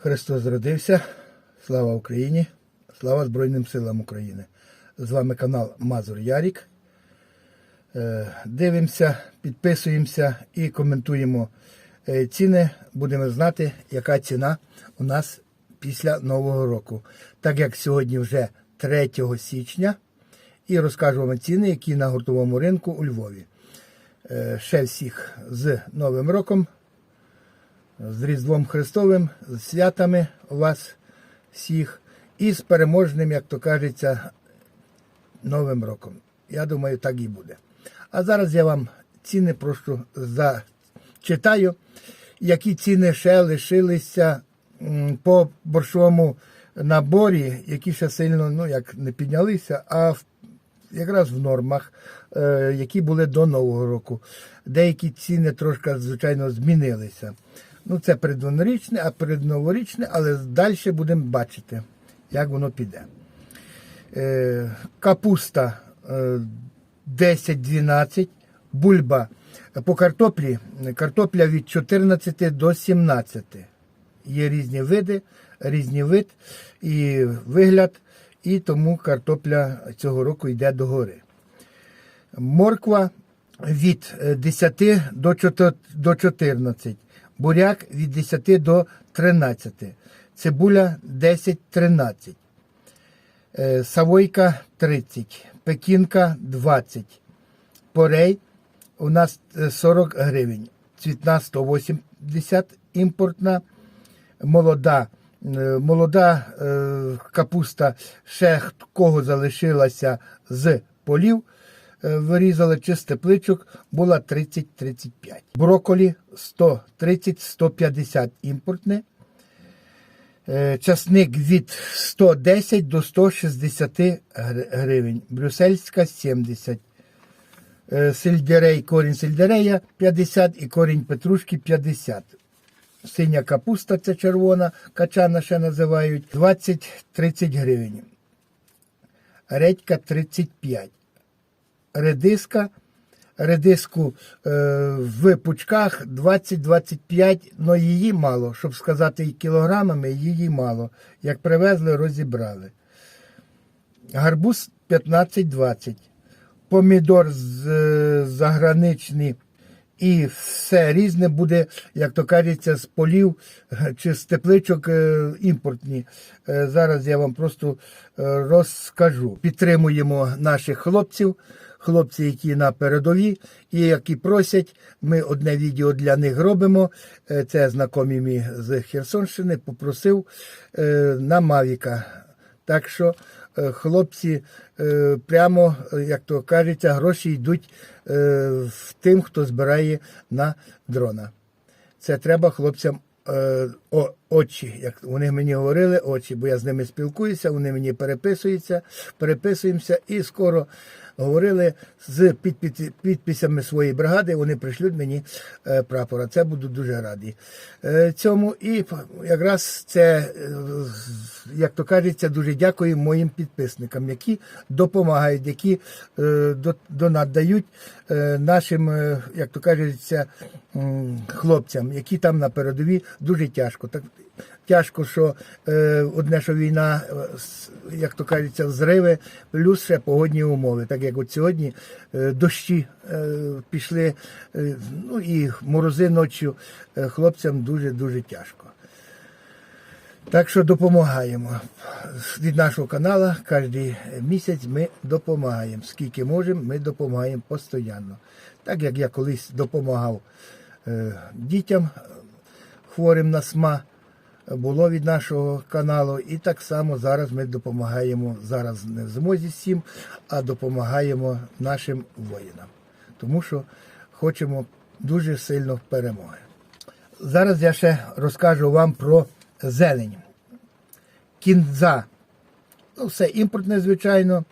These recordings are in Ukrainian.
Христос зродився. Слава Україні! Слава Збройним силам України! З вами канал Мазур Ярік. Е, Дивимося, підписуємося і коментуємо е, ціни. Будемо знати, яка ціна у нас після Нового року. Так як сьогодні вже 3 січня, і розкажу вам ціни, які на гуртовому ринку у Львові. Е, Ще всіх з Новим роком з Різдвом Христовим, з святами вас всіх і з переможним, як то кажеться, Новим роком. Я думаю, так і буде. А зараз я вам ціни просто зачитаю, які ціни ще лишилися по борщовому наборі, які ще сильно ну, як не піднялися, а в якраз в нормах, е, які були до Нового року. Деякі ціни трошки, звичайно, змінилися. Ну, це передноворічне, а передноворічне, але далі будемо бачити, як воно піде. Е, капуста е, 10-12, бульба по картоплі, картопля від 14 до 17. Є різні види, різні вид і вигляд, і тому картопля цього року йде догори. Морква від е, 10 до 14, буряк від 10 до 13, цибуля 10-13, е, савойка 30, пекінка 20, порей у нас е, 40 гривень, цвітна 180 імпортна, молода. е, Молода е, капуста. Ще кого залишилася з полів, е, вирізали чи з тепличок, була 30-35. Броколі 130-150 імпортне. Е, Часник від 110 до 160 гривень. Брюссельська 70. Е, Сельдерей, корінь сельдерея 50 і корінь петрушки 50. Синя капуста, це червона, качана ще називають, 20-30 гривень. Редька 35. Редиска. Редиску е, в пучках 20-25, але її мало, щоб сказати і кілограмами, її мало. Як привезли, розібрали. Гарбуз 15-20. Помідор з, е, заграничний і все різне буде, як то кажеться, з полів е, чи з тепличок е, імпортні. Е, Зараз я вам просто е, розкажу. Підтримуємо наших хлопців, хлопці, які на передовій, і які просять. Ми одне відео для них робимо. Е, Це знайомі мій з Херсонщини, попросив е, на Мавіка. Так що е, хлопці прямо, як то кажеться, гроші йдуть в тим, хто збирає на дрона. Це треба хлопцям о, очі. Як вони мені говорили, очі, бо я з ними спілкуюся, вони мені переписуються, переписуємося і скоро говорили з підписями своєї бригади, вони пришлють мені е, прапора. Це буду дуже радий. Е, цьому і якраз це, е, як то кажеться, дуже дякую моїм підписникам, які допомагають, які до- е, нашим, як то кажеться, хлопцям, які там на передовій дуже тяжко. Так тяжко, що е, одне, що війна, е, як то кажеться, взриви, плюс ще погодні умови. Так як от сьогодні е, дощі е, пішли, е, ну і морози ночі е, хлопцям дуже-дуже тяжко. Так що допомагаємо. Від нашого каналу кожен місяць ми допомагаємо. Скільки можемо, ми допомагаємо постійно. Так як я колись допомагав е, дітям хворим на СМА, було від нашого каналу. І так само зараз ми допомагаємо, зараз не в змозі всім, а допомагаємо нашим воїнам. Тому що хочемо дуже сильно перемоги. Зараз я ще розкажу вам про зелень. Кінза. Ну, все імпортне, звичайно.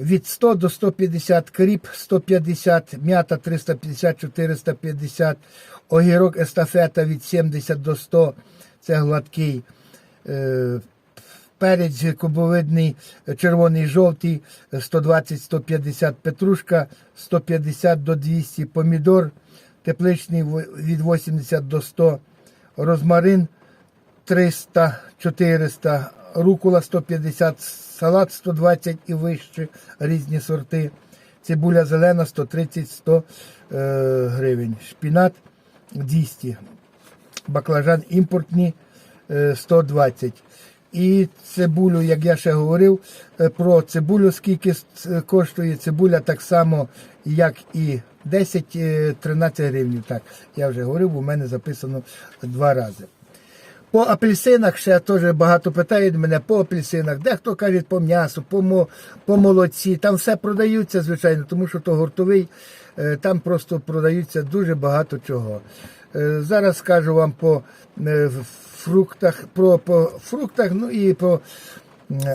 Від 100 до 150 кріп, 150, м'ята 350-450, огірок естафета від 70 до 100, це гладкий. Е, Перець кубовидний, червоний жовтий, 120-150 петрушка, 150 до 200 помідор, тепличний від 80 до 100, розмарин 300, 400, рукула 150, салат 120 і вище, різні сорти. Цибуля зелена 130-100 е, гривень. Шпінат 200. Баклажан імпортні е, 120. І цибулю, як я ще говорив, е, про цибулю, скільки коштує цибуля, так само, як і 10-13 гривень. Так, я вже говорив, у мене записано два рази. По апельсинах ще теж багато питають мене по апельсинах. Дехто каже по м'ясу, по, по молоці. Там все продаються, звичайно, тому що то гуртовий, е, там просто продаються дуже багато чого. Е, Зараз скажу вам по е, фруктах, про по фруктах, ну і по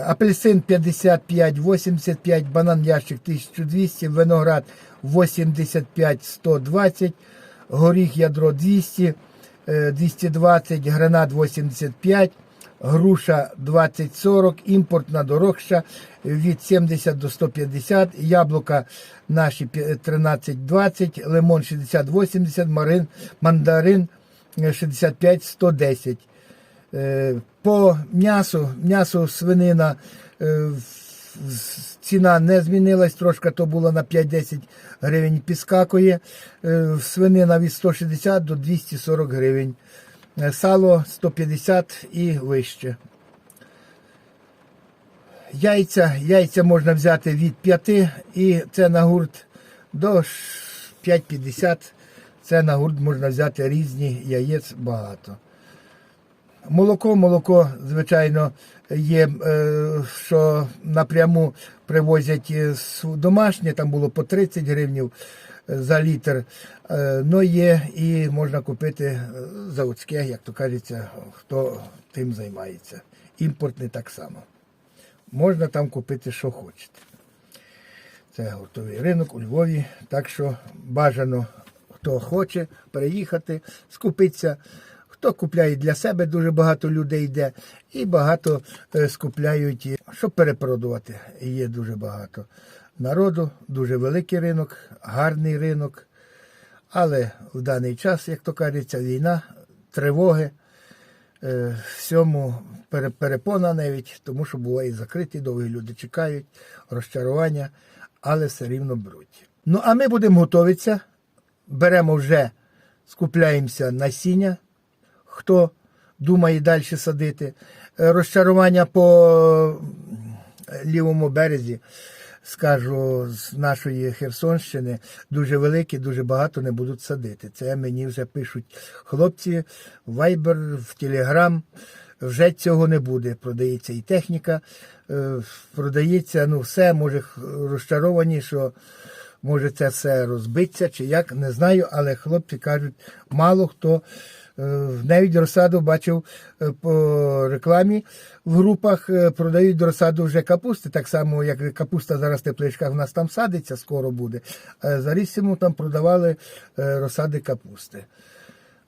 апельсин 55, 85, банан ящик 1200, виноград 85, 120, горіх ядро 200, е, 220, гранат 85, груша 20-40, імпортна дорогша від 70 до 150, яблука наші пі- 13-20, лимон 60-80, марин, мандарин е, 65-110. Е, По м'ясу, м'ясо свинина е, ціна не змінилась, трошки то було на 5-10 гривень підскакує. Е, Свинина від 160 до 240 гривень. Е, Сало 150 і вище. Яйця, яйця можна взяти від 5 і це на гурт до 5,50. Це на гурт можна взяти різні яєць багато. Молоко, молоко, звичайно, є, е, що напряму привозять домашнє, там було по 30 гривнів е, за літр. Ну, є і можна купити заводське, як то кажеться, хто тим займається. Імпортне так само. Можна там купити, що хочете. Це готовий ринок у Львові. Так що бажано, хто хоче переїхати, скупитися. Хто купляє для себе, дуже багато людей йде, і багато е, скупляють, щоб перепродувати. Є дуже багато народу, дуже великий ринок, гарний ринок. Але в даний час, як то кажеться, війна, тривоги, е, всьому перепона навіть, тому що буває закриті, довгі люди чекають, розчарування, але все рівно беруть. Ну, а ми будемо готуватися, беремо вже, скупляємося насіння, хто думає далі садити. Е, Розчарування по е, лівому березі, скажу, з нашої Херсонщини дуже великі, дуже багато не будуть садити. Це мені вже пишуть хлопці в Viber, в Telegram. Вже цього не буде. Продається і техніка, е, продається ну все, може розчаровані, що може це все розбиться чи як, не знаю, але хлопці кажуть, мало хто. е, Навіть розсаду бачив е, по рекламі в групах, е, продають розсаду вже капусти, так само, як капуста зараз в тепличках в нас там садиться, скоро буде. А за Ріссіму там продавали розсади капусти.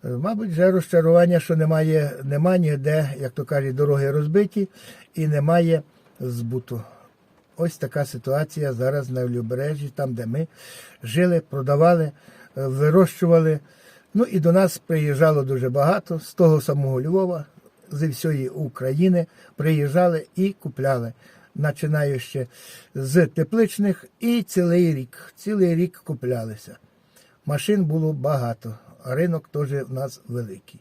Мабуть, вже розчарування, що немає, немає ніде, як то кажуть, дороги розбиті і немає збуту. Ось така ситуація зараз на Лівобережжі, там, де ми жили, продавали, е, вирощували. Ну і до нас приїжджало дуже багато з того самого Львова, зі всієї України приїжджали і купляли, починаючи з тепличних і цілий рік. Цілий рік куплялися. Машин було багато, ринок теж в нас великий.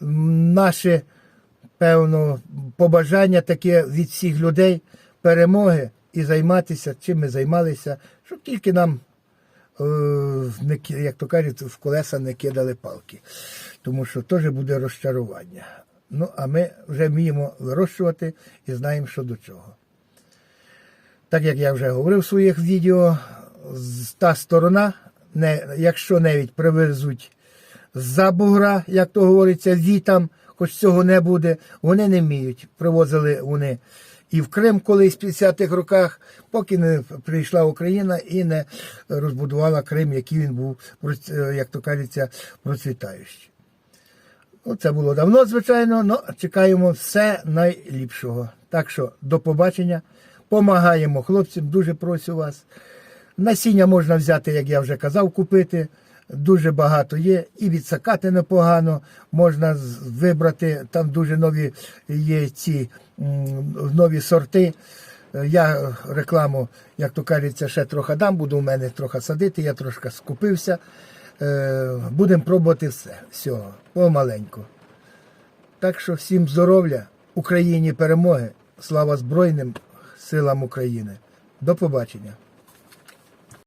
Наше, певно, побажання таке від всіх людей перемоги і займатися, чим ми займалися, щоб тільки нам, е, як то кажуть, в колеса не кидали палки. Тому що теж буде розчарування. Ну, а ми вже вміємо вирощувати і знаємо, що до чого. Так як я вже говорив в своїх відео, та сторона, не, якщо навіть привезуть з-за бугра, як то говориться, вітам, хоч цього не буде, вони не вміють. Привозили вони і в Крим колись в 50-х роках, поки не прийшла Україна і не розбудувала Крим, який він був, як то кажеться, процвітаючий. Ну, це було давно, звичайно, але чекаємо все найліпшого. Так що до побачення. Помагаємо хлопцям, дуже прошу вас. Насіння можна взяти, як я вже казав, купити. Дуже багато є, і відсакати непогано можна вибрати. Там дуже нові є ці нові сорти. Е, Я рекламу, як то кажеться, ще трохи дам, буду у мене трохи садити, я трошки скупився. Е, Будемо пробувати все, всього, помаленьку. Так що всім здоров'я, Україні перемоги, слава Збройним силам України. До побачення.